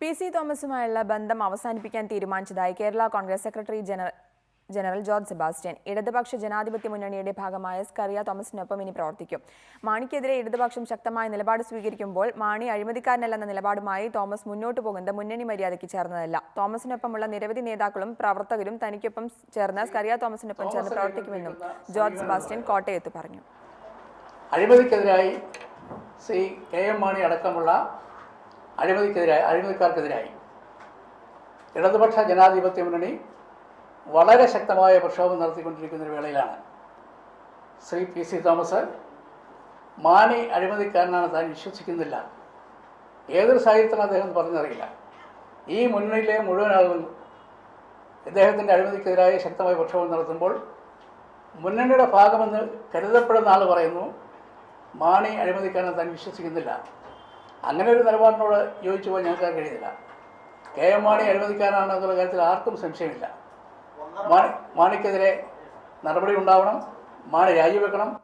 P C തോമസുമായുള്ള ബന്ധം അവസാനിപ്പിക്കാൻ തീരുമാനിച്ചതായി Kerala Congress secretary general general George Sebastian. ഇടതുപക്ഷ ജനാധിപത്യ മുന്നണിയുടെ ഭാഗമായ സ്കറിയ തോമസിനൊപ്പം ഇനി പ്രവർത്തിക്കും. മാണിക്കെതിരെ ഇടതുപക്ഷം ശക്തമായ നിലപാട് സ്വീകരിക്കുമ്പോൾ മാണി അഴിമതിക്കാരനല്ലെന്ന നിലപാടുമായി തോമസ് മുന്നോട്ട് പോകുന്നത് മുന്നണി മര്യാദയ്ക്ക് ചേർന്നതല്ല. തോമസിനൊപ്പമുള്ള നിരവധി നേതാക്കളും പ്രവർത്തകരും തനിക്കൊപ്പം ചേർന്ന് സ്കറിയ തോമസിനൊപ്പം ചേർന്ന് പ്രവർത്തിക്കുമെന്നും ജോർജ് സെബാസ്റ്റ്യൻ കോട്ടയത്ത് പറഞ്ഞു. അഴിമതിക്കെതിരായി ശ്രീ കെ എം മാണി അടക്കമുള്ള അഴിമതിക്കെതിരായി അഴിമതിക്കാർക്കെതിരായി. ഇടതുപക്ഷ ജനാധിപത്യ മുന്നണി വളരെ ശക്തമായ പ്രക്ഷോഭം നടത്തിക്കൊണ്ടിരിക്കുന്ന ഒരു വേളയിലാണ്. Shri P C Thomas Mani അഴിമതിക്കാരനാണ് താൻ വിശ്വസിക്കുന്നില്ല. ഏതൊരു സാഹചര്യത്തിലാണ് അദ്ദേഹം പറഞ്ഞറിയില്ല. ഈ മുന്നണിയിലെ മുഴുവൻ ആളുകളും ഇദ്ദേഹത്തിന്റെ അഴിമതിക്കെതിരായ ശക്തമായ പ്രക്ഷോഭം നടത്തുമ്പോൾ മുന്നണിയുടെ ഭാഗമെന്ന് കരുതപ്പെടുന്ന ആൾ പറയുന്നു മാണി അഴിമതിക്കാരനെ താൻ വിശ്വസിക്കുന്നില്ല. അങ്ങനെ ഒരു നിലപാടിനോട് യോജിച്ചു പോകാൻ ഞങ്ങൾക്ക് കഴിയുന്നില്ല. കെ എം മാണി അനുവദിക്കാനാണെന്നുള്ള കാര്യത്തിൽ ആർക്കും സംശയമില്ല. മാണി മാണിക്കെതിരെ നടപടി ഉണ്ടാവണം. മാണി രാജിവെക്കണം.